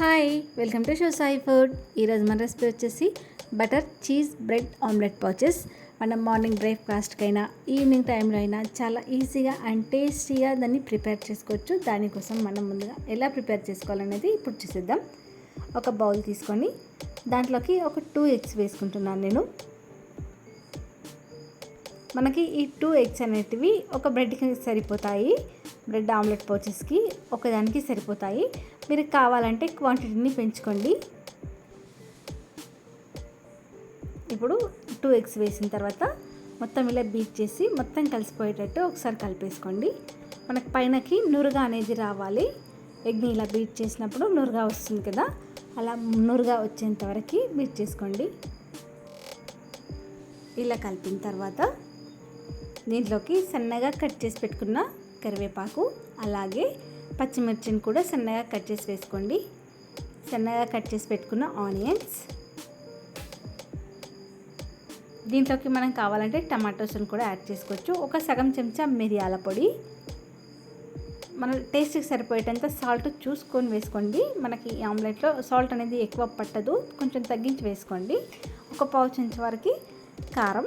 Hi welcome to show Sai food ఈరోజు మన recipe వచ్చేసి butter cheese bread omelette pouches మనం మార్నింగ్ బ్రేక్ఫాస్ట్కైనా ఈవినింగ్ టైంలో అయినా చాలా ఈజీగా అండ్ టేస్టీగా దాన్ని ప్రిపేర్ చేసుకోవచ్చు. దానికోసం మనం ముందుగా ఎలా ప్రిపేర్ చేసుకోవాలనేది ఇప్పుడు చూసేద్దాం. ఒక బౌల్ తీసుకొని దాంట్లోకి ఒక టూ ఎగ్స్ వేసుకుంటున్నాను నేను. మనకి ఈ టూ ఎగ్స్ అనేటివి ఒక బ్రెడ్కి సరిపోతాయి. బ్రెడ్ ఆమ్లెట్ పౌచెస్కి ఒకదానికి సరిపోతాయి. మీరు కావాలంటే క్వాంటిటీని పెంచుకోండి. ఇప్పుడు టూ ఎగ్స్ వేసిన తర్వాత మొత్తం ఇలా బీట్ చేసి మొత్తం కలిసిపోయేటట్టు ఒకసారి కలిపేసుకోండి. మనకు పైనకి నురుగా అనేది రావాలి. ఎగ్ని ఇలా బీట్ చేసినప్పుడు నురుగా వస్తుంది కదా అలా నురుగా వచ్చేంత వరకు బీట్ చేసుకోండి. ఇలా కలిపిన తర్వాత దీంట్లోకి సన్నగా కట్ చేసి పెట్టుకున్న కరివేపాకు అలాగే పచ్చిమిర్చిని కూడా సన్నగా కట్ చేసి వేసుకోండి. సన్నగా కట్ చేసి పెట్టుకున్న ఆనియన్స్. దీంట్లోకి మనం కావాలంటే టమాటోస్ని కూడా యాడ్ చేసుకోవచ్చు. ఒక సగం చెంచా మిరియాల పొడి. మన టేస్ట్కి సరిపోయేటంత సాల్ట్ చూసుకొని వేసుకోండి. మనకి ఈ ఆమ్లెట్లో సాల్ట్ అనేది ఎక్కువ పట్టదు. కొంచెం తగ్గించి వేసుకోండి. ఒక పావు చెంచా వరకు కారం.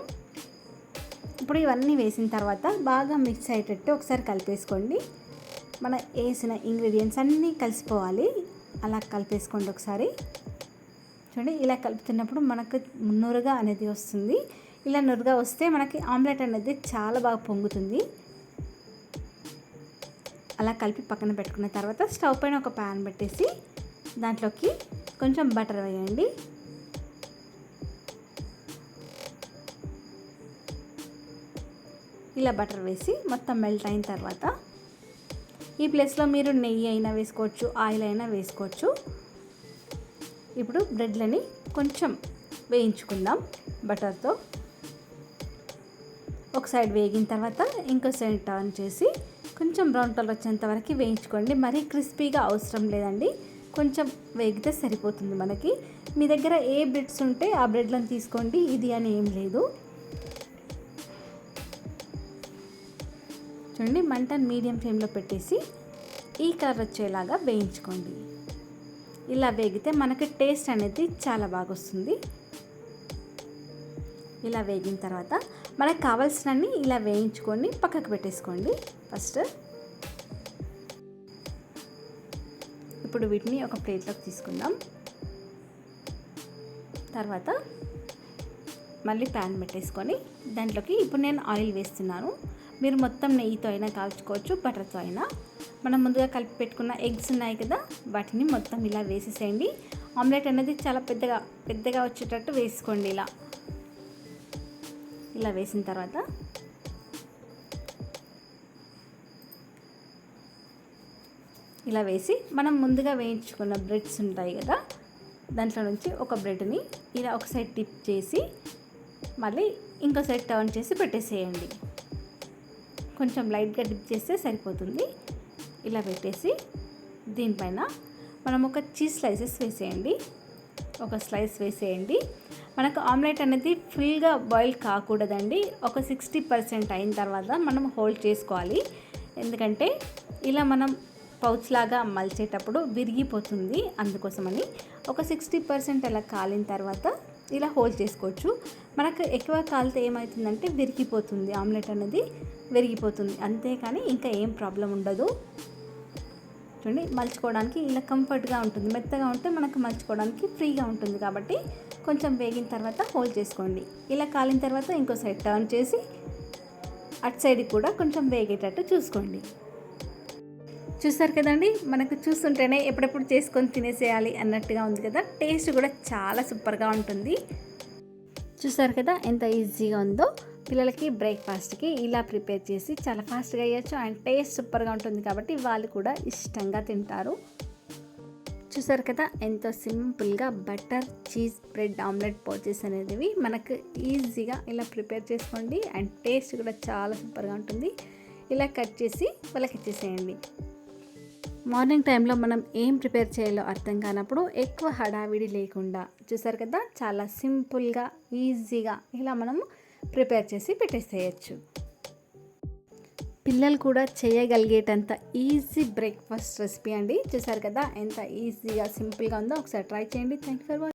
ఇప్పుడు ఇవన్నీ వేసిన తర్వాత బాగా మిక్స్ అయ్యేటట్టు ఒకసారి కలిపేసుకోండి. మన వేసిన ఇంగ్రీడియంట్స్ అన్నీ కలిసిపోవాలి. అలా కలిపేసుకోండి ఒకసారి. చూడండి ఇలా కలుపుతున్నప్పుడు మనకు నురుగా అనేది వస్తుంది. ఇలా నురుగా వస్తే మనకి ఆమ్లెట్ అనేది చాలా బాగా పొంగుతుంది. అలా కలిపి పక్కన పెట్టుకున్న తర్వాత స్టవ్ పైన ఒక ప్యాన్ పెట్టేసి దాంట్లోకి కొంచెం బటర్ వేయండి. ఇలా బటర్ వేసి మొత్తం మెల్ట్ అయిన తర్వాత ఈ ప్లేస్లో మీరు నెయ్యి అయినా వేసుకోవచ్చు ఆయిల్ అయినా వేసుకోవచ్చు. ఇప్పుడు బ్రెడ్లని కొంచెం వేయించుకుందాం బటర్తో ఒక సైడ్ వేగిన తర్వాత ఇంకో సైడ్ టర్న్ చేసి కొంచెం బ్రౌన్ కలర్ వచ్చేంత వరకు వేయించుకోండి. మరీ క్రిస్పీగా అవసరం లేదండి. కొంచెం వేగితే సరిపోతుంది మనకి. మీ దగ్గర ఏ బ్రెడ్స్ ఉంటే ఆ బ్రెడ్లను తీసుకోండి. ఇది అని ఏం లేదు. చూడండి మంటను మీడియం ఫ్లేమ్లో పెట్టేసి ఈ కలర్ వచ్చేలాగా వేయించుకోండి. ఇలా వేగితే మనకి టేస్ట్ అనేది చాలా బాగా వస్తుంది. ఇలా వేగిన తర్వాత మనకు కావాల్సినన్ని ఇలా వేయించుకొని పక్కకు పెట్టేసుకోండి ఫస్ట్. ఇప్పుడు వీటిని ఒక ప్లేట్లోకి తీసుకుందాం. తర్వాత మళ్ళీ ప్యాన్ పెట్టేసుకొని దాంట్లోకి ఇప్పుడు నేను ఆయిల్ వేస్తున్నాను. మీరు మొత్తం నెయ్యితో అయినా కాల్చుకోవచ్చు బటర్తో అయినా. మనం ముందుగా కలిపి పెట్టుకున్న ఎగ్స్ ఉన్నాయి కదా వాటిని మొత్తం ఇలా వేసేసేయండి. ఆమ్లెట్ అనేది చాలా పెద్దగా పెద్దగా వచ్చేటట్టు వేసుకోండి ఇలా. ఇలా వేసిన తర్వాత. ఇలా వేసి మనం ముందుగా వేయించుకున్న బ్రెడ్స్ ఉంటాయి కదా దాంట్లో నుంచి ఒక బ్రెడ్ని ఇలా ఒక సైడ్ టిప్ చేసి మళ్ళీ ఇంకో సైడ్ టర్న్ చేసి పెట్టేసేయండి. కొంచెం లైట్గా డిప్ చేస్తే సరిపోతుంది. ఇలా పెట్టేసి దీనిపైన మనం ఒక చీజ్ స్లైసెస్ వేసేయండి. ఒక స్లైస్ వేసేయండి. మనకు ఆమ్లెట్ అనేది ఫుల్గా బాయిల్ కాకూడదండి. ఒక సిక్స్టీ పర్సెంట్ అయిన తర్వాత మనం హోల్డ్ చేసుకోవాలి. ఎందుకంటే ఇలా మనం పౌచ్ లాగా మలిచేటప్పుడు విరిగిపోతుంది. అందుకోసమని ఒక సిక్స్టీ పర్సెంట్ అలా కాలిన తర్వాత ఇలా హోల్డ్ చేసుకోవచ్చు. మనకు ఎక్కువ కాలితే ఏమవుతుందంటే విరిగిపోతుంది ఆమ్లెట్ అనేది. విరిగిపోతుంది. అంతేకాని ఇంకా ఏం ప్రాబ్లం ఉండదు. చూడండి మలుచుకోవడానికి ఇలా కంఫర్ట్గా ఉంటుంది. మెత్తగా ఉంటే మనకు మలుచుకోవడానికి ఫ్రీగా ఉంటుంది కాబట్టి కొంచెం వేగిన తర్వాత హోల్డ్ చేసుకోండి. ఇలా కాలిన తర్వాత ఇంకో సైడ్ టర్న్ చేసి అటు సైడ్ కూడా కొంచెం వేగేటట్టు చూసుకోండి. చూస్తారు కదండి? మనకు చూస్తుంటేనే ఎప్పుడెప్పుడు చేసుకొని తినేసేయాలి అన్నట్టుగా ఉంది కదా? టేస్ట్ కూడా చాలా సూపర్గా ఉంటుంది. చూసారు కదా ఎంత ఈజీగా ఉందో? పిల్లలకి బ్రేక్ఫాస్ట్కి ఇలా ప్రిపేర్ చేసి చాలా ఫాస్ట్గా వేయచ్చు అండ్ టేస్ట్ సూపర్గా ఉంటుంది కాబట్టి వాళ్ళు కూడా ఇష్టంగా తింటారు. చూసారు కదా ఎంతో సింపుల్గా butter cheese bread omelette pouches అనేవి మనకు ఈజీగా ఇలా ప్రిపేర్ చేసుకోండి అండ్ టేస్ట్ కూడా చాలా సూపర్గా ఉంటుంది. ఇలా కట్ చేసి వాళ్ళకి ఇచ్చేసేయండి. మార్నింగ్ టైంలో మనం ఏం ప్రిపేర్ చేయాలో అర్థం కానప్పుడు ఎక్కువ హడావిడి లేకుండా చూసారు కదా చాలా సింపుల్గా ఈజీగా ఇలా మనము ప్రిపేర్ చేసి పెట్టేసేయచ్చు. పిల్లలు కూడా చేయగలిగేటంత ఈజీ బ్రేక్ఫాస్ట్ రెసిపీ అండి. చూసారు కదా ఎంత ఈజీగా సింపుల్గా ఉందో ఒకసారి ట్రై చేయండి. Thank you for watching